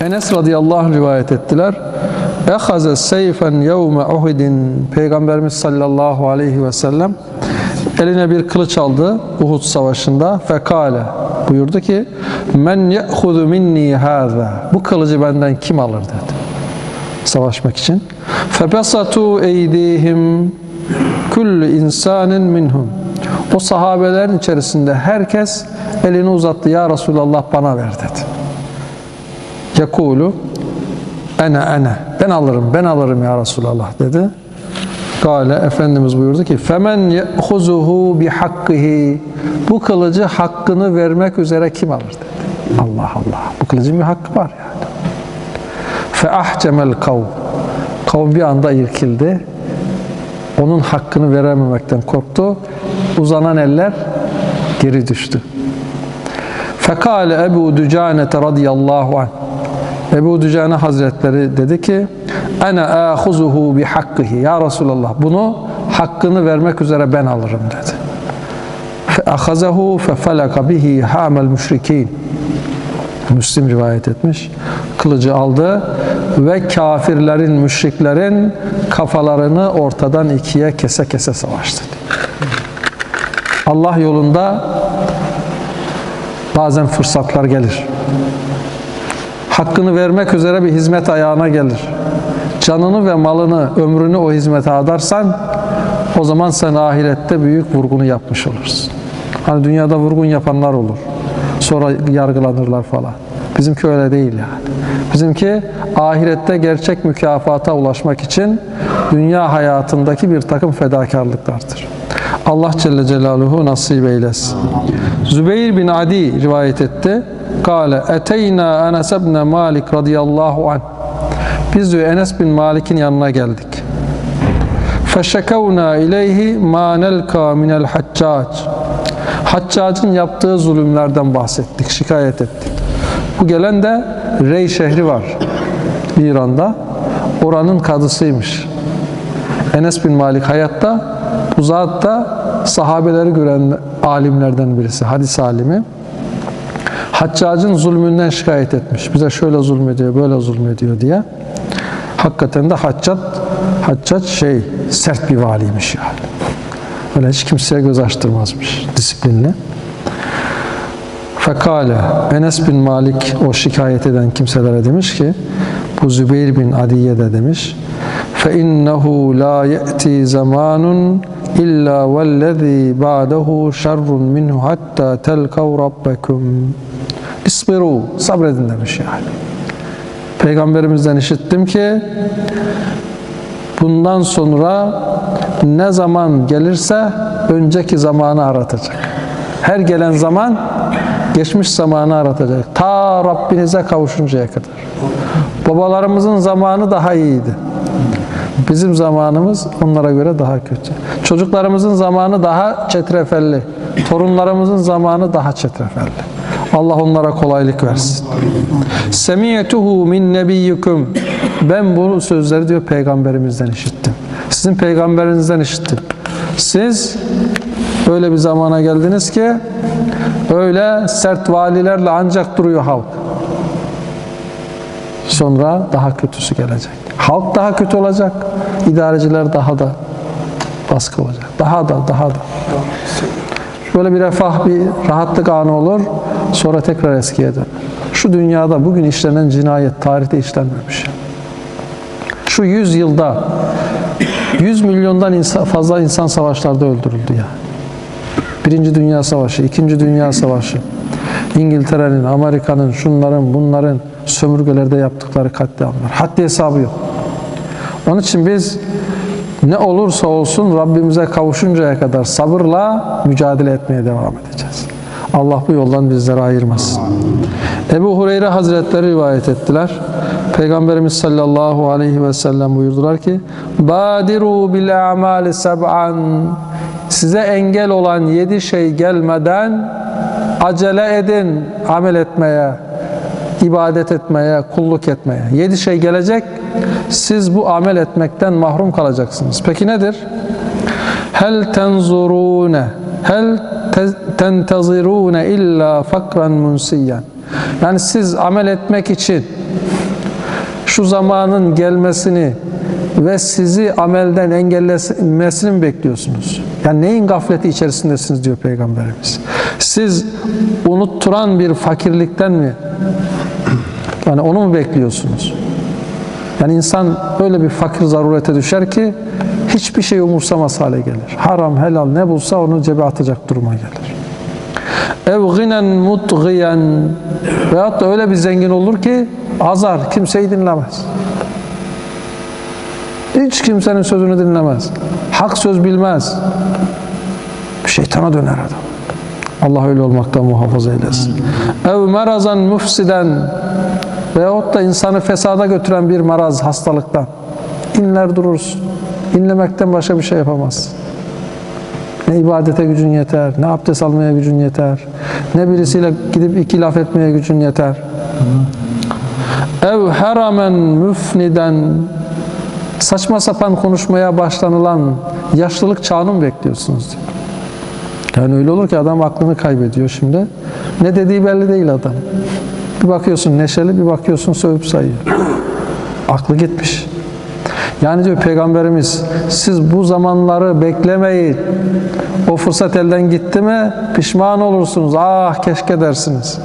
Enes radıyallahu anh rivayet ettiler. Ehaze seyfen yevme uhidin Peygamberimiz sallallahu aleyhi ve sellem eline bir kılıç aldı Uhud savaşında fekale buyurdu ki men ye'hudu minni hâzâ. Bu kılıcı benden kim alır dedi savaşmak için. Febesatu eydihim kullu insanin minhum. O sahabelerin içerisinde herkes elini uzattı. Ya Resulallah bana ver dedi Yakulu ene ene ben alırım ben alırım ya Resulallah dedi. Gale Efendimiz buyurdu ki femen ye'huzuhu bi hakkihi bu kılıcı hakkını vermek üzere kim alır dedi. Allah Allah bu kılıcın bir hakkı var yani. Fe ahcemel kavm kavm bir anda irkildi. Onun hakkını verememekten korktu. Uzanan eller geri düştü. Fekale Ebu Dücanete radıyallahu anh Ebu Dücane Hazretleri dedi ki Ana ahuzuhu bi hakkihi Ya Resulallah bunu hakkını vermek üzere ben alırım dedi. Feahazahu fefelaka bihi hamel müşrikin Müslim rivayet etmiş. Kılıcı aldı ve kafirlerin, müşriklerin kafalarını ortadan ikiye kese kese savaştı. Allah yolunda bazen fırsatlar gelir hakkını vermek üzere bir hizmet ayağına gelir. Canını ve malını, ömrünü o hizmete adarsan o zaman sen ahirette büyük vurgunu yapmış olursun. Hani dünyada vurgun yapanlar olur. Sonra yargılanırlar falan. Bizimki öyle değil yani. Bizimki ahirette gerçek mükafata ulaşmak için dünya hayatındaki bir takım fedakarlıklardır. Allah Celle Celaluhu nasip eylesin. Zübeyir bin Adi rivayet etti. Kale eteyna Enes ibn Malik radıyallahu anh. Biz diyor Enes bin Malik'in yanına geldik. Feşekevna ileyhi ma nelka minel haccac. Haccacın yaptığı zulümlerden bahsettik, şikayet ettik. Bu gelen de Rey şehri var İran'da. Oranın kadısıymış. Enes bin Malik hayatta, bu zat da sahabeleri gören alimlerden birisi, hadis alimi. Haccac'ın zulmünden şikayet etmiş. Bize şöyle zulmediyor, böyle zulmediyor diye. Hakikaten de Haccat, Haccac şey, sert bir valiymiş yani. Öyle hiç kimseye göz açtırmazmış, disiplinli. Fekale Enes bin Malik o şikayet eden kimselere demiş ki bu Zübeyir bin Adiye de demiş fe innehu la ye'ti zamanun illa vellezî ba'dehu şerrun minhu hatta telkav rabbekum İsbiru, sabredin demiş yani. Peygamberimizden işittim ki bundan sonra ne zaman gelirse önceki zamanı aratacak. Her gelen zaman geçmiş zamanı aratacak. Ta Rabbinize kavuşuncaya kadar. Babalarımızın zamanı daha iyiydi. Bizim zamanımız onlara göre daha kötü. Çocuklarımızın zamanı daha çetrefelli. Torunlarımızın zamanı daha çetrefelli. Allah onlara kolaylık versin. Semiyetuhu min nebiyyikum. Ben bu sözleri diyor peygamberimizden işittim. Sizin peygamberinizden işittim. Siz öyle bir zamana geldiniz ki öyle sert valilerle ancak duruyor halk. Sonra daha kötüsü gelecek. Halk daha kötü olacak. İdareciler daha da baskı olacak. Daha da daha da. Böyle bir refah, bir rahatlık anı olur. Sonra tekrar eskiye döner. Şu dünyada bugün işlenen cinayet tarihte işlenmemiş. Şu yüz yılda 100 milyondan fazla insan savaşlarda öldürüldü ya. Birinci Dünya Savaşı, İkinci Dünya Savaşı, İngiltere'nin, Amerika'nın, şunların, bunların sömürgelerde yaptıkları katliamlar. Haddi hesabı yok. Onun için biz ne olursa olsun Rabbimize kavuşuncaya kadar sabırla mücadele etmeye devam edeceğiz. Allah bu yoldan bizleri ayırmasın. Ebu Hureyre Hazretleri rivayet ettiler. Peygamberimiz sallallahu aleyhi ve sellem buyurdular ki Badiru bil a'mali seb'an Size engel olan yedi şey gelmeden acele edin amel etmeye, ibadet etmeye, kulluk etmeye. Yedi şey gelecek, siz bu amel etmekten mahrum kalacaksınız. Peki nedir? Hel tenzurune, hel tentazirune illa fakran munsiyen. Yani siz amel etmek için şu zamanın gelmesini ve sizi amelden engellemesini mi bekliyorsunuz? Yani neyin gafleti içerisindesiniz diyor Peygamberimiz. Siz unutturan bir fakirlikten mi? Yani onu mu bekliyorsunuz? Yani insan böyle bir fakir zarurete düşer ki hiçbir şey umursamaz hale gelir. Haram, helal ne bulsa onu cebe atacak duruma gelir. Ev ginen mutgiyen veyahut da öyle bir zengin olur ki azar, kimseyi dinlemez. Hiç kimsenin sözünü dinlemez. Hak söz bilmez. Şeytana döner adam. Allah öyle olmaktan muhafaza eylesin. Ev merazan mufsiden veyahut da insanı fesada götüren bir maraz, hastalıktan. İnler durursun. İnlemekten başka bir şey yapamazsın. Ne ibadete gücün yeter, ne abdest almaya gücün yeter, ne birisiyle gidip iki laf etmeye gücün yeter. Ev heramen müfniden saçma sapan konuşmaya başlanılan yaşlılık çağını mı bekliyorsunuz? Yani öyle olur ki adam aklını kaybediyor şimdi. Ne dediği belli değil adam. Bir bakıyorsun neşeli, bir bakıyorsun sövüp sayıyor. Aklı gitmiş. Yani diyor Peygamberimiz siz bu zamanları beklemeyin. O fırsat elden gitti mi pişman olursunuz. Ah keşke dersiniz.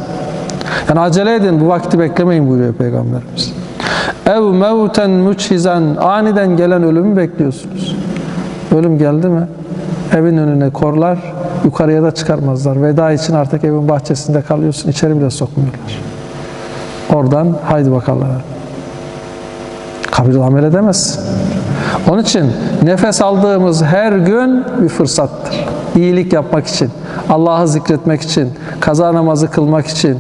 Yani acele edin bu vakti beklemeyin buyuruyor Peygamberimiz. Ev mevten müçhizen aniden gelen ölümü bekliyorsunuz. Ölüm geldi mi evin önüne korlar yukarıya da çıkarmazlar. Veda için artık evin bahçesinde kalıyorsun içeri bile sokmuyorlar. Oradan haydi bakalım. Kabir amel edemezsin. Onun için nefes aldığımız her gün bir fırsattır. İyilik yapmak için, Allah'ı zikretmek için, kaza namazı kılmak için,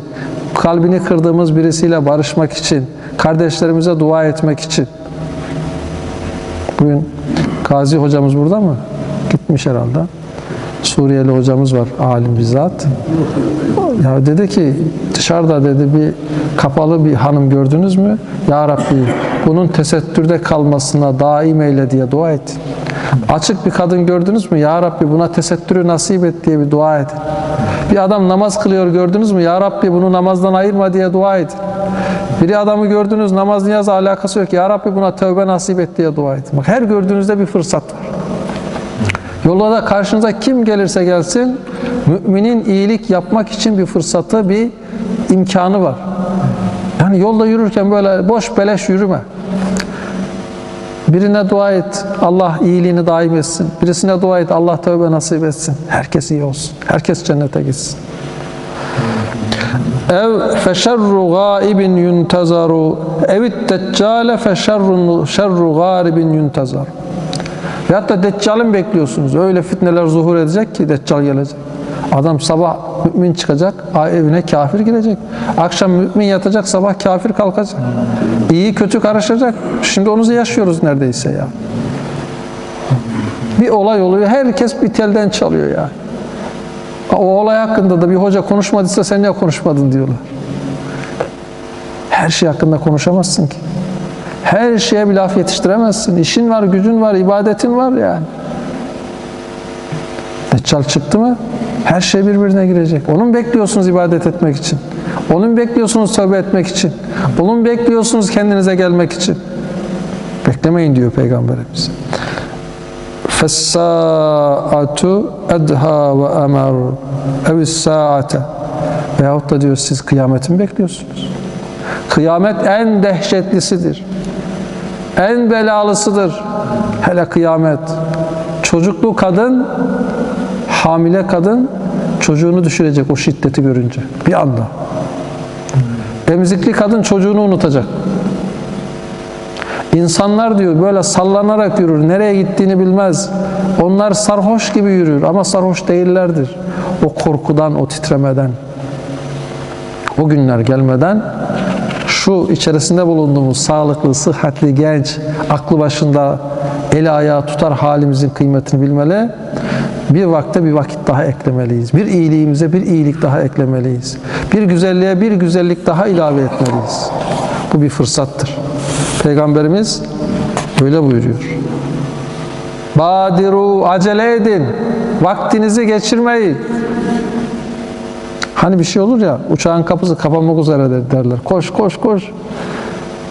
kalbini kırdığımız birisiyle barışmak için, kardeşlerimize dua etmek için. Bugün Gazi hocamız burada mı? Gitmiş herhalde. Suriyeli hocamız var, alim bizzat. Ya dedi ki dışarıda dedi bir kapalı bir hanım gördünüz mü? Ya Rabbi bunun tesettürde kalmasına daim eyle diye dua et. Açık bir kadın gördünüz mü? Ya Rabbi buna tesettürü nasip et diye bir dua edin. Bir adam namaz kılıyor gördünüz mü? Ya Rabbi bunu namazdan ayırma diye dua edin. Biri adamı gördünüz namaz niyazla alakası yok. Ya Rabbi buna tövbe nasip et diye dua edin. Bak her gördüğünüzde bir fırsat var. Yolda karşınıza kim gelirse gelsin müminin iyilik yapmak için bir fırsatı, bir imkanı var. Yani yolda yürürken böyle boş beleş yürüme. Birine dua et, Allah iyiliğini daim etsin. Birisine dua et, Allah tövbe nasip etsin. Herkes iyi olsun. Herkes cennete gitsin. Ev feşerru gaibin yuntazaru evit deccale feşerru şerru garibin yuntazaru Veyahut da Deccal'ı mı bekliyorsunuz? Öyle fitneler zuhur edecek ki Deccal gelecek. Adam sabah mümin çıkacak, evine kafir girecek. Akşam mümin yatacak, sabah kafir kalkacak. İyi kötü karışacak. Şimdi onu yaşıyoruz neredeyse ya. Bir olay oluyor, herkes bir telden çalıyor ya. O olay hakkında da bir hoca konuşmadıysa sen niye konuşmadın diyorlar. Her şey hakkında konuşamazsın ki. Her şeye bir laf yetiştiremezsin. İşin var, gücün var, ibadetin var yani. Deccal çıktı mı her şey birbirine girecek. Onun bekliyorsunuz ibadet etmek için. Onun bekliyorsunuz tövbe etmek için. Onun bekliyorsunuz kendinize gelmek için. Beklemeyin diyor Peygamberimiz. Fessaatu edha ve emer evis saate veyahut da diyor siz kıyameti bekliyorsunuz? Kıyamet en dehşetlisidir. En belalısıdır. Hele kıyamet. Çocuklu kadın, hamile kadın çocuğunu düşürecek o şiddeti görünce. Bir anda. Emzikli kadın çocuğunu unutacak. İnsanlar diyor böyle sallanarak yürür. Nereye gittiğini bilmez. Onlar sarhoş gibi yürür ama sarhoş değillerdir. O korkudan, o titremeden. O günler gelmeden şu içerisinde bulunduğumuz sağlıklı, sıhhatli, genç, aklı başında eli ayağı tutar halimizin kıymetini bilmeli. Bir vakte bir vakit daha eklemeliyiz. Bir iyiliğimize bir iyilik daha eklemeliyiz. Bir güzelliğe bir güzellik daha ilave etmeliyiz. Bu bir fırsattır. Peygamberimiz öyle buyuruyor. Badiru acele edin. Vaktinizi geçirmeyin. Hani bir şey olur ya uçağın kapısı kapanmak üzere derler. Koş koş koş.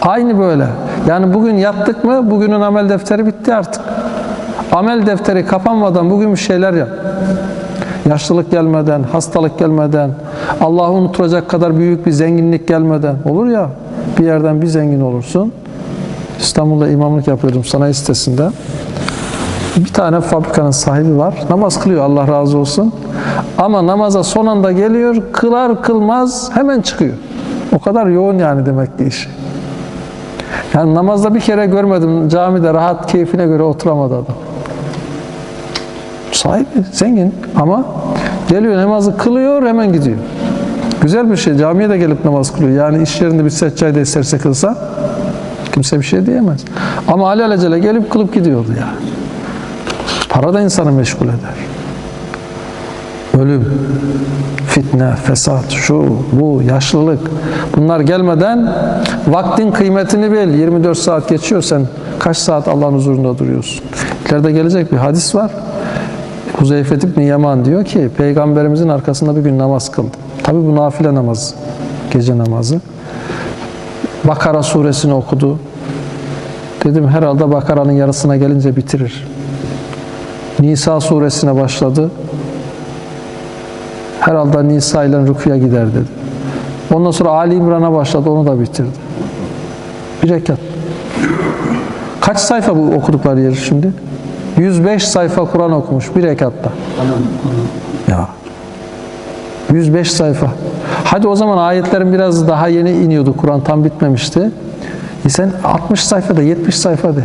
Aynı böyle. Yani bugün yattık mı bugünün amel defteri bitti artık. Amel defteri kapanmadan bugün bir şeyler yap. Yaşlılık gelmeden, hastalık gelmeden, Allah'ı unutulacak kadar büyük bir zenginlik gelmeden olur ya bir yerden bir zengin olursun. İstanbul'da imamlık yapıyordum sanayi sitesinde. Bir tane fabrikanın sahibi var. Namaz kılıyor Allah razı olsun. Ama namaza son anda geliyor, kılar kılmaz hemen çıkıyor. O kadar yoğun yani demek ki işi. Yani namazda bir kere görmedim camide rahat keyfine göre oturamadı adam. Sahibi, zengin ama geliyor namazı kılıyor hemen gidiyor. Güzel bir şey. Camiye de gelip namaz kılıyor. Yani iş yerinde bir seccade isterse kılsa kimse bir şey diyemez. Ama alelacele gelip kılıp gidiyordu ya. Para da insanı meşgul eder. Ölüm, fitne, fesat, şu, bu, yaşlılık. Bunlar gelmeden vaktin kıymetini bil. 24 saat geçiyor sen kaç saat Allah'ın huzurunda duruyorsun. İleride gelecek bir hadis var. Huzeyfe İbni Yaman diyor ki peygamberimizin arkasında bir gün namaz kıldım. Tabi bu nafile namaz, gece namazı. Bakara suresini okudu. Dedim herhalde Bakara'nın yarısına gelince bitirir. Nisa suresine başladı. Herhalde Nisa ile rükuya gider dedi. Ondan sonra Ali İmran'a başladı, onu da bitirdi. Bir rekat. Kaç sayfa bu okudukları yer şimdi? 105 sayfa Kur'an okumuş bir rekatta. Ya. 105 sayfa. Hadi o zaman ayetlerin biraz daha yeni iniyordu. Kur'an tam bitmemişti. E sen 60 sayfada, 70 sayfada.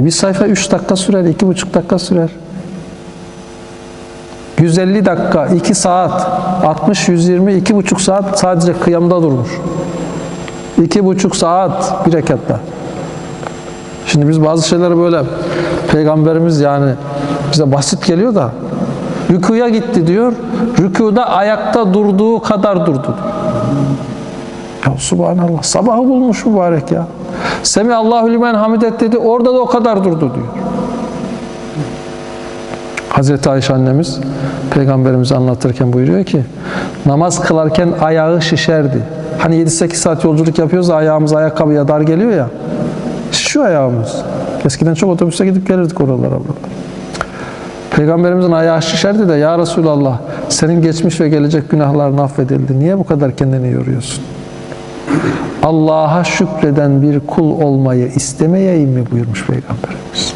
E bir sayfa 3 dakika sürer, 2,5 dakika sürer. 150 dakika, 2 saat, 60, 120, 2,5 saat sadece kıyamda durmuş. 2,5 saat bir rekatta. Şimdi biz bazı şeyleri böyle peygamberimiz yani bize basit geliyor da rükuya gitti diyor. Rükuda ayakta durduğu kadar durdu. Ya subhanallah sabahı bulmuş mübarek ya. Semi Allahu limen hamidet dedi orada da o kadar durdu diyor. Hazreti Ayşe annemiz peygamberimizi anlatırken buyuruyor ki namaz kılarken ayağı şişerdi. Hani 7-8 saat yolculuk yapıyoruz ayağımız ayakkabıya dar geliyor ya. Şu ayağımız. Eskiden çok otobüse gidip gelirdik oralara. Peygamberimizin ayağı şişerdi de Ya Resulallah senin geçmiş ve gelecek günahların affedildi. Niye bu kadar kendini yoruyorsun? Allah'a şükreden bir kul olmayı istemeyeyim mi buyurmuş Peygamberimiz.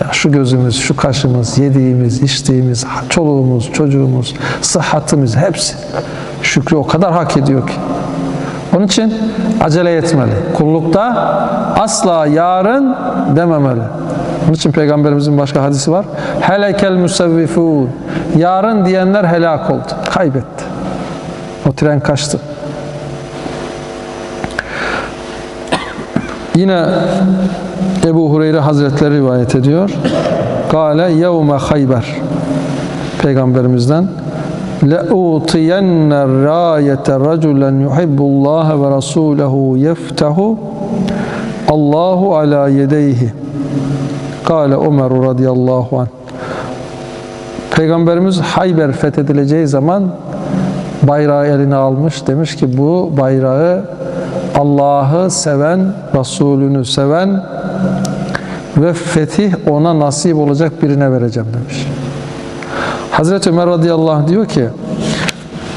Ya şu gözümüz, şu kaşımız, yediğimiz, içtiğimiz, çoluğumuz, çocuğumuz, sıhhatimiz hepsi şükrü o kadar hak ediyor ki. Onun için acele etmeli. Kullukta asla yarın dememeli. Onun için Peygamberimizin başka hadisi var. Helekel musevvifun. Yarın diyenler helak oldu. Kaybetti. O tren kaçtı. Yine Ebu Hureyre Hazretleri rivayet ediyor. Kale yevme hayber. Peygamberimizden لَاُوْطِيَنَّ الرَّايَةَ رَجُلًا يُحِبُّ اللّٰهَ وَرَسُولَهُ يَفْتَهُ اللّٰهُ عَلَى يَدَيْهِ Kale Ömer radıyallahu anh. Peygamberimiz Hayber fethedileceği zaman bayrağı eline almış. Demiş ki bu bayrağı Allah'ı seven, Resulünü seven ve fetih ona nasip olacak birine vereceğim demiş. Hazreti Ömer radıyallahu anh diyor ki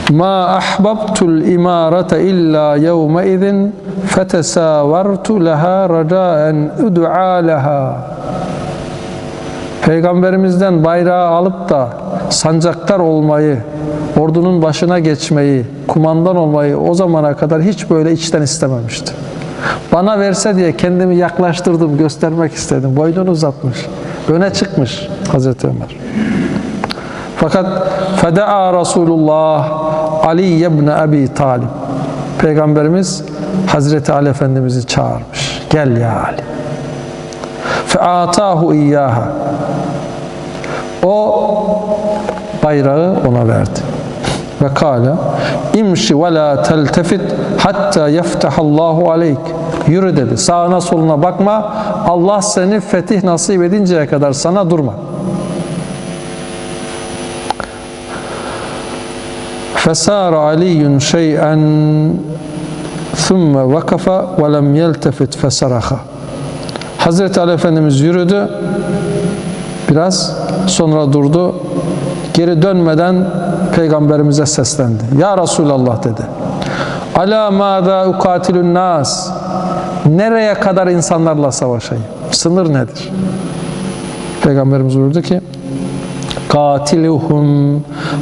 Ma ahbabtul imarete illa yevme izin fetesavartu leha racaen ud'a leha Peygamberimizden bayrağı alıp da sancaktar olmayı, ordunun başına geçmeyi, kumandan olmayı o zamana kadar hiç böyle içten istememişti. Bana verse diye kendimi yaklaştırdım, göstermek istedim. Boynunu uzatmış. Öne çıkmış Hazreti Ömer. Fakat feda Resulullah Ali ibn Abi Talib. Peygamberimiz Hazreti Ali Efendimiz'i çağırmış. Gel ya Ali. Featahu iyyaha. O bayrağı ona verdi. Ve kâle imşi ve la teltefit hatta yeftahallahu aleyk. Yürü dedi. Sağına soluna bakma. Allah seni fetih nasip edinceye kadar sana durma. فسار علي شيئا ثُمَّ وَقَفَ وَلَمْ يَلْتَفِتْ فَسَرَخَ Hazreti Ali Efendimiz yürüdü. Biraz sonra durdu. Geri dönmeden Peygamberimize seslendi. Ya Resulallah dedi. Ala mâzâ ukatilun nas. Nereye kadar insanlarla savaşayım? Sınır nedir? Peygamberimiz buyurdu ki قاتلهم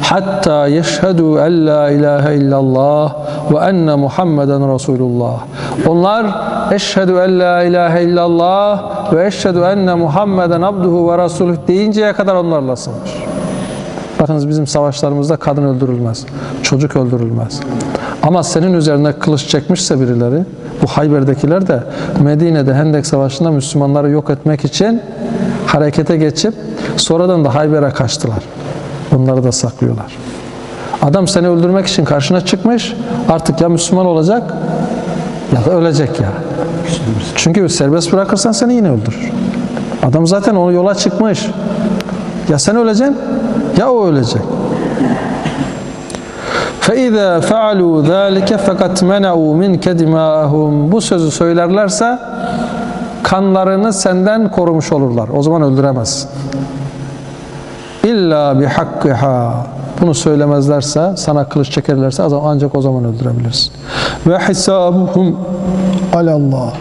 حتى يشهدوا أن لا إله إلا الله وأن محمدا رسول الله Onlar eşhedü en la ilahe illallah ve eşhedü enne Muhammeden abduhu ve rasuluh deyinceye kadar onlarla savaş. Bakınız bizim savaşlarımızda kadın öldürülmez, çocuk öldürülmez. Ama senin üzerine kılıç çekmişse birileri, bu Hayber'dekiler de Medine'de Hendek Savaşı'nda Müslümanları yok etmek için harekete geçip sonradan da Hayber'e kaçtılar. Onları da saklıyorlar. Adam seni öldürmek için karşına çıkmış, artık ya Müslüman olacak ya da ölecek ya. Çünkü serbest bırakırsan seni yine öldürür. Adam zaten onu yola çıkmış. Ya sen öleceksin ya o ölecek. فَاِذَا فَعَلُوا ذَٰلِكَ فَقَدْ مَنَعُوا مِنْكَ دِمَاءَهُمْ Bu sözü söylerlerse kanlarını senden korumuş olurlar. O zaman öldüremezsin. İlla bi hakkiha. Bunu söylemezlerse, sana kılıç çekerlerse ancak o zaman öldürebilirsin. Ve hisabuhum alallah.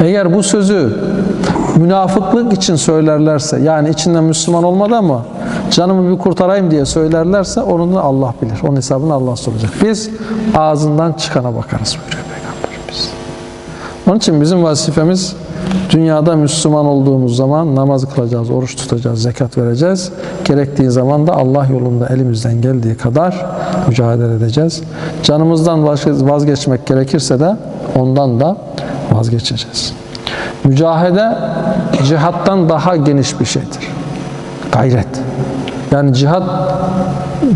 Eğer bu sözü münafıklık için söylerlerse, yani içinden Müslüman olmadı ama canımı bir kurtarayım diye söylerlerse onun da Allah bilir. Onun hesabını Allah soracak. Biz ağzından çıkana bakarız buyuruyor. Onun için bizim vazifemiz dünyada Müslüman olduğumuz zaman namaz kılacağız, oruç tutacağız, zekat vereceğiz. Gerektiği zaman da Allah yolunda elimizden geldiği kadar mücadele edeceğiz. Canımızdan vazgeçmek gerekirse de ondan da vazgeçeceğiz. Mücahede cihattan daha geniş bir şeydir. Gayret. Yani cihat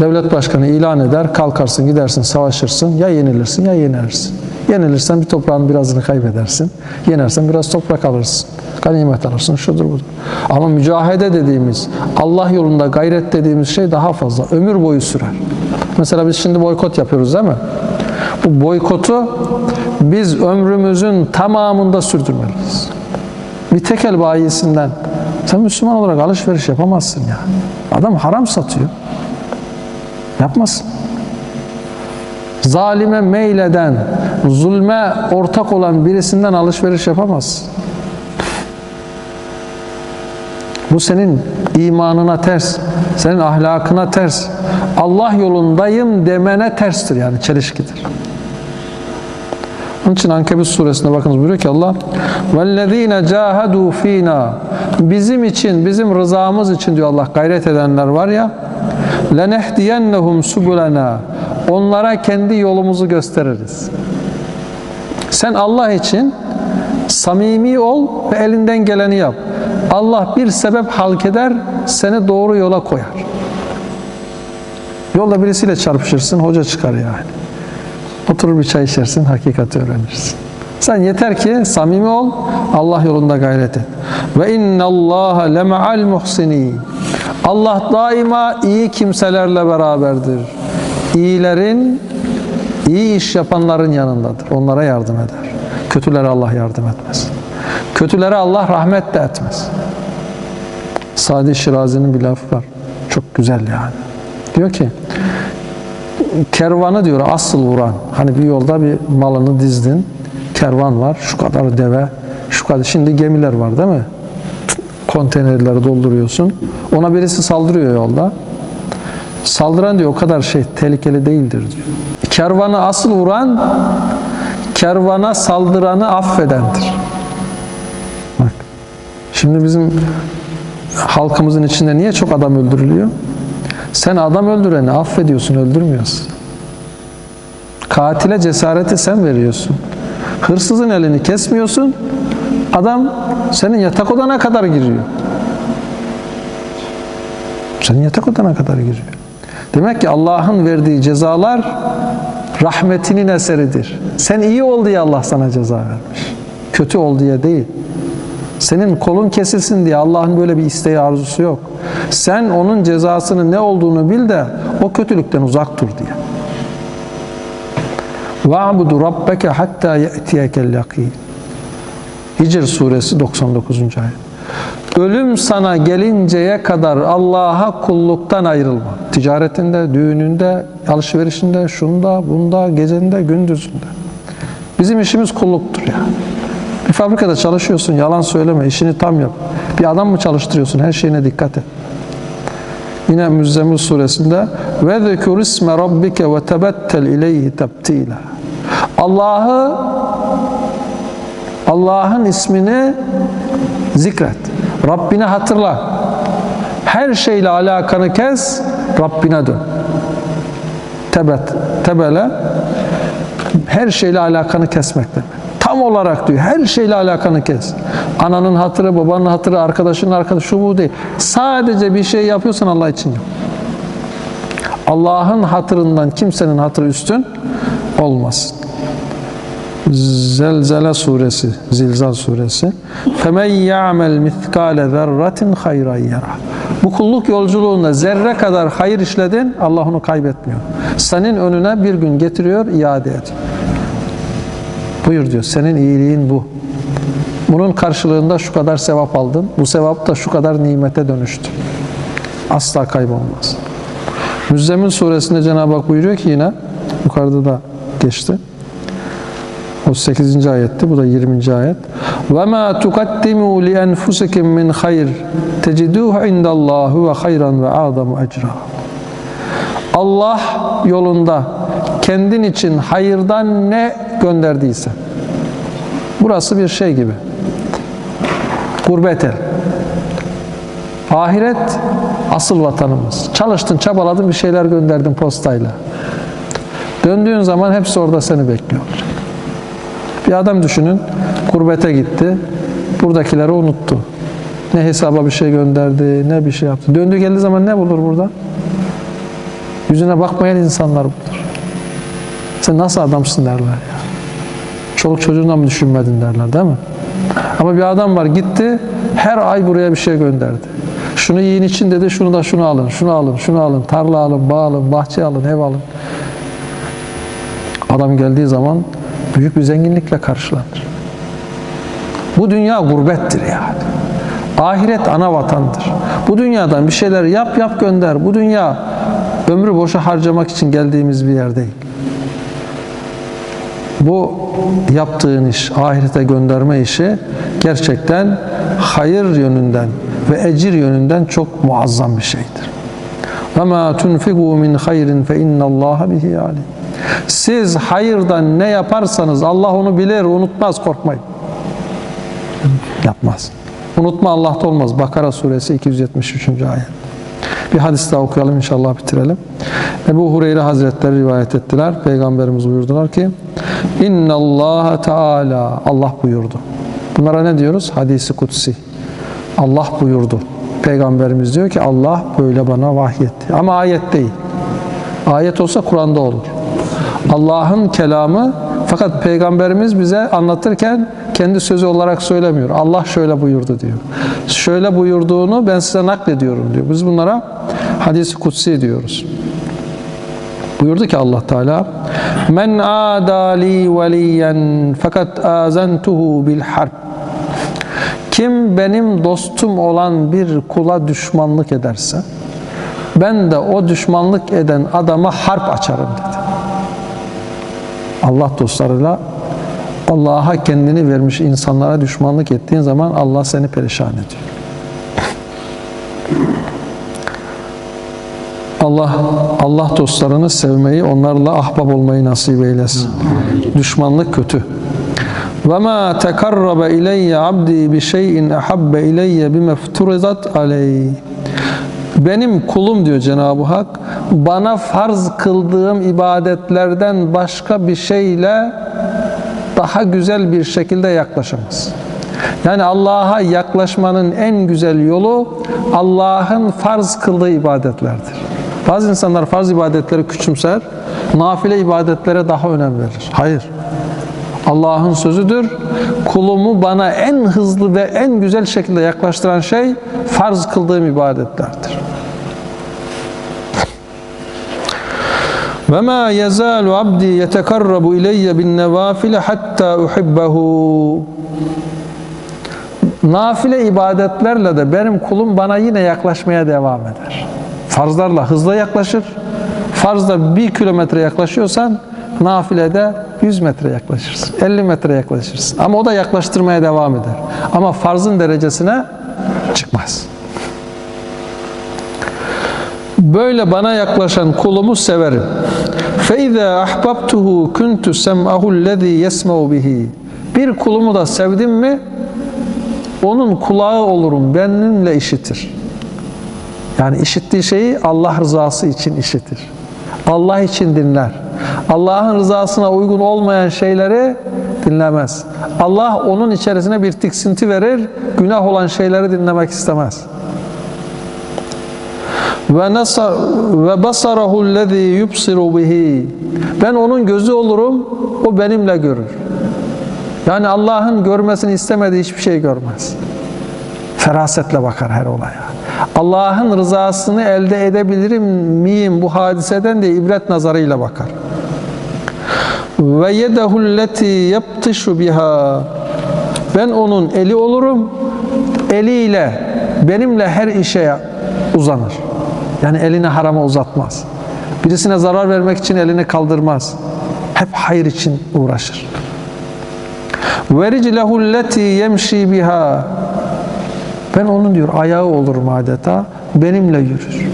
devlet başkanı ilan eder, kalkarsın, gidersin, savaşırsın, ya yenilirsin ya yenersin. Yenilirsen bir toprağın birazını kaybedersin. Yenersen biraz toprak alırsın. Ganimet alırsın. Şudur budur. Ama mücahede dediğimiz, Allah yolunda gayret dediğimiz şey daha fazla. Ömür boyu sürer. Mesela biz şimdi boykot yapıyoruz değil mi? Bu boykotu biz ömrümüzün tamamında sürdürmeliyiz. Bir tekel bayisinden sen Müslüman olarak alışveriş yapamazsın ya. Adam haram satıyor. Yapmasın zalime meyleden, zulme ortak olan birisinden alışveriş yapamaz. Bu senin imanına ters, senin ahlakına ters. Allah yolundayım demene terstir yani çelişkidir. Onun için Ankebut suresinde bakınız buyuruyor ki Allah وَالَّذ۪ينَ جَاهَدُوا ف۪ينَا Bizim için, bizim rızamız için diyor Allah gayret edenler var ya لَنَهْدِيَنَّهُمْ سُبُلَنَا Onlara kendi yolumuzu gösteririz. Sen Allah için samimi ol ve elinden geleni yap. Allah bir sebep halk eder, seni doğru yola koyar. Yolda birisiyle çarpışırsın, hoca çıkar yani. Oturur bir çay içersin, hakikati öğrenirsin. Sen yeter ki samimi ol, Allah yolunda gayret et. Ve inna Allah lema'al muhsinin. Allah daima iyi kimselerle beraberdir. İyilerin, iyi iş yapanların yanındadır. Onlara yardım eder. Kötülere Allah yardım etmez. Kötülere Allah rahmet de etmez. Sadi Şirazi'nin bir lafı var. Çok güzel yani. Diyor ki, kervanı diyor asıl vuran. Hani bir yolda bir malını dizdin, kervan var, şu kadar deve, şu kadar. Şimdi gemiler var değil mi? Konteynerleri dolduruyorsun. Ona birisi saldırıyor yolda. Saldıran diyor o kadar şey tehlikeli değildir diyor. Kervanı asıl vuran kervana saldıranı affedendir. Bak. Şimdi bizim halkımızın içinde niye çok adam öldürülüyor? Sen adam öldüreni affediyorsun, öldürmüyorsun. Katile cesareti sen veriyorsun. Hırsızın elini kesmiyorsun. Adam senin yatak odana kadar giriyor. Senin yatak odana kadar giriyor. Demek ki Allah'ın verdiği cezalar rahmetinin eseridir. Sen iyi ol diye Allah sana ceza vermiş. Kötü ol diye değil. Senin kolun kesilsin diye Allah'ın böyle bir isteği arzusu yok. Sen onun cezasının ne olduğunu bil de o kötülükten uzak dur diye. وَعْبُدُ رَبَّكَ حَتَّى يَأْتِيَكَ الْيَقِينَ Hicr suresi 99. ayet. Ölüm sana gelinceye kadar Allah'a kulluktan ayrılma. Ticaretinde, düğününde, alışverişinde, şunda, bunda, gecende, gündüzünde. Bizim işimiz kulluktur ya. Bir fabrikada çalışıyorsun, yalan söyleme, işini tam yap. Bir adam mı çalıştırıyorsun, her şeyine dikkat et. Yine Müzzemmil suresinde ve zekûr isme rabbike ve tebettel ileyhi tebtila. Allah'ı Allah'ın ismini zikret. Rabbini hatırla. Her şeyle alakanı kes, Rabbine dön. Tebet, tebele her şeyle alakanı kesmek demek. Tam olarak diyor. Her şeyle alakanı kes. Ananın hatırı, babanın hatırı, arkadaşının arkadaşı şu bu değil. Sadece bir şey yapıyorsan Allah için yap. Allah'ın hatırından kimsenin hatırı üstün olmasın. Zelzele suresi, Zilzal suresi. Femen ya'mel mitkale zerratin hayran yara. Bu kulluk yolculuğunda zerre kadar hayır işledin, Allah onu kaybetmiyor. Senin önüne bir gün getiriyor, iade et. Buyur diyor, senin iyiliğin bu. Bunun karşılığında şu kadar sevap aldın, bu sevap da şu kadar nimete dönüştü. Asla kaybolmaz. Müzzemil suresinde Cenab-ı Hak buyuruyor ki yine, yukarıda da geçti. O 8. ayetti. Bu da 20. ayet. Ve ma tuqaddimu li enfusikum min hayr teciduhu indallahi ve hayran ve a'zamu ecra. Allah yolunda kendin için hayırdan ne gönderdiyse. Burası bir şey gibi. Gurbet el. Ahiret asıl vatanımız. Çalıştın, çabaladın, bir şeyler gönderdin postayla. Döndüğün zaman hepsi orada seni bekliyor. Bir adam düşünün, gurbete gitti, buradakileri unuttu. Ne hesaba bir şey gönderdi, ne bir şey yaptı. Döndü geldiği zaman ne bulur burada? Yüzüne bakmayan insanlar bulur. Sen nasıl adamsın derler ya. Çoluk çocuğundan mı düşünmedin derler değil mi? Ama bir adam var gitti, her ay buraya bir şey gönderdi. Şunu yiyin için dedi, şunu da şunu alın, şunu alın, şunu alın, tarla alın, bağ alın, bahçe alın, ev alın. Adam geldiği zaman büyük bir zenginlikle karşılanır. Bu dünya gurbettir yani. Ahiret ana vatandır. Bu dünyadan bir şeyler yap yap gönder. Bu dünya ömrü boşa harcamak için geldiğimiz bir yer değil. Bu yaptığın iş, ahirete gönderme işi gerçekten hayır yönünden ve ecir yönünden çok muazzam bir şeydir. وَمَا تُنْفِقُوا مِنْ خَيْرٍ فَاِنَّ اللّٰهَ بِهِ عَلِيمٌ siz hayırdan ne yaparsanız Allah onu bilir, unutmaz, korkmayın. Yapmaz. Unutma Allah'ta olmaz. Bakara suresi 273. ayet. Bir hadis daha okuyalım inşallah bitirelim. Ebu Hureyre Hazretleri rivayet ettiler. Peygamberimiz buyurdular ki İnna Allah Teala Allah buyurdu. Bunlara ne diyoruz? Hadisi kutsi. Allah buyurdu. Peygamberimiz diyor ki Allah böyle bana vahyetti. Ama ayet değil. Ayet olsa Kur'an'da olur. Allah'ın kelamı fakat Peygamberimiz bize anlatırken kendi sözü olarak söylemiyor. Allah şöyle buyurdu diyor. Şöyle buyurduğunu ben size naklediyorum diyor. Biz bunlara hadisi kutsi diyoruz. Buyurdu ki Allah Teala Men adali veliyen fakat azantuhu bil harp Kim benim dostum olan bir kula düşmanlık ederse ben de o düşmanlık eden adama harp açarım dedi. Allah dostlarıyla Allah'a kendini vermiş insanlara düşmanlık ettiğin zaman Allah seni perişan ediyor. Allah Allah dostlarını sevmeyi, onlarla ahbap olmayı nasip eylesin. Düşmanlık kötü. Ve ma tekarrabe ileyye abdi bi şeyin ahabbe ileyye bime aleyh. Benim kulum diyor Cenab-ı Hak, bana farz kıldığım ibadetlerden başka bir şeyle daha güzel bir şekilde yaklaşamaz. Yani Allah'a yaklaşmanın en güzel yolu Allah'ın farz kıldığı ibadetlerdir. Bazı insanlar farz ibadetleri küçümser, nafile ibadetlere daha önem verir. Hayır. Allah'ın sözüdür. Kulumu bana en hızlı ve en güzel şekilde yaklaştıran şey farz kıldığım ibadetlerdir. Ve ma yezalu abdi yetekarrabu ileyye bin nevafile hatta uhibbehu. Nafile ibadetlerle de benim kulum bana yine yaklaşmaya devam eder. Farzlarla hızla yaklaşır. Farzda bir kilometre yaklaşıyorsan nafilede 100 metre yaklaşırsın. 50 metre yaklaşırsın. Ama o da yaklaştırmaya devam eder. Ama farzın derecesine çıkmaz. Böyle bana yaklaşan kulumu severim. فَاِذَا أَحْبَبْتُهُ كُنْتُ سَمْعَهُ الَّذ۪ي يَسْمَعُ بِهِ Bir kulumu da sevdim mi onun kulağı olurum, benimle işitir. Yani işittiği şeyi Allah rızası için işitir. Allah için dinler. Allah'ın rızasına uygun olmayan şeyleri dinlemez. Allah onun içerisine bir tiksinti verir, günah olan şeyleri dinlemek istemez. Ve nasar ve basarahu allazi yubsiru bihi. Ben onun gözü olurum, o benimle görür. Yani Allah'ın görmesini istemediği hiçbir şey görmez. Ferasetle bakar her olaya. Allah'ın rızasını elde edebilirim miyim bu hadiseden de ibret nazarıyla bakar. Ve yedehu alleti yaptışu biha. Ben onun eli olurum. Eliyle benimle her işe uzanır. Yani elini harama uzatmaz. Birisine zarar vermek için elini kaldırmaz. Hep hayır için uğraşır. Riclehu alleti yemşi biha. Ben onun diyor ayağı olurum adeta. Benimle yürür.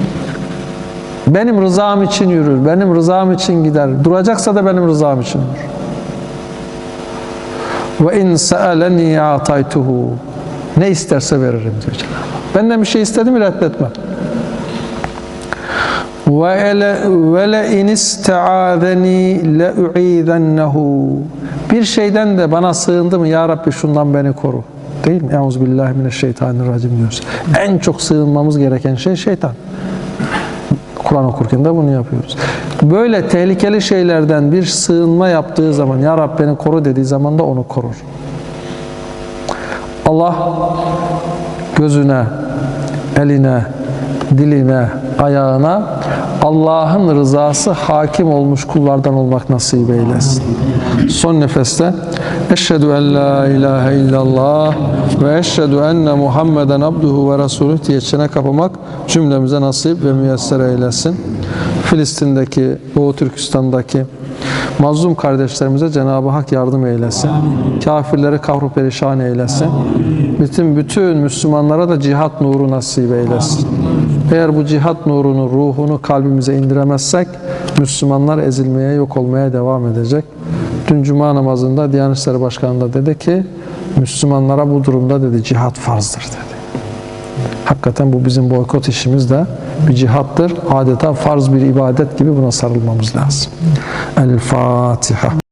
Benim rızam için yürür. Benim rızam için gider. Duracaksa da benim rızam için durur. Ve in sa'aleni ataytuhu. Ne isterse veririm diyor Cenab-ı Hak. Benden bir şey istedi mi reddetmem. Ve le in ista'azeni le u'izennehu. Bir şeyden de bana sığındı mı ya Rabbi şundan beni koru. Değil mi? Euzubillahimineşşeytanirracim diyoruz. En çok sığınmamız gereken şey şeytan. Kur'an okurken de bunu yapıyoruz. Böyle tehlikeli şeylerden bir sığınma yaptığı zaman ya Rabbi beni koru dediği zaman da onu korur. Allah gözüne, eline, diline, ayağına Allah'ın rızası hakim olmuş kullardan olmak nasip eylesin. Son nefeste Eşhedü en la ilahe illallah ve eşhedü enne Muhammeden abduhu ve resulüh diye çene kapamak cümlemize nasip ve müyesser eylesin. Filistin'deki, Doğu Türkistan'daki mazlum kardeşlerimize Cenab-ı Hak yardım eylesin. Kafirleri kahru perişan eylesin. Bütün bütün Müslümanlara da cihat nuru nasip eylesin. Eğer bu cihat nurunu, ruhunu kalbimize indiremezsek Müslümanlar ezilmeye, yok olmaya devam edecek. Dün cuma namazında Diyanet İşleri Başkanı da dedi ki Müslümanlara bu durumda dedi cihat farzdır dedi. Hakikaten bu bizim boykot işimiz de bir cihattır. Adeta farz bir ibadet gibi buna sarılmamız lazım. El Fatiha.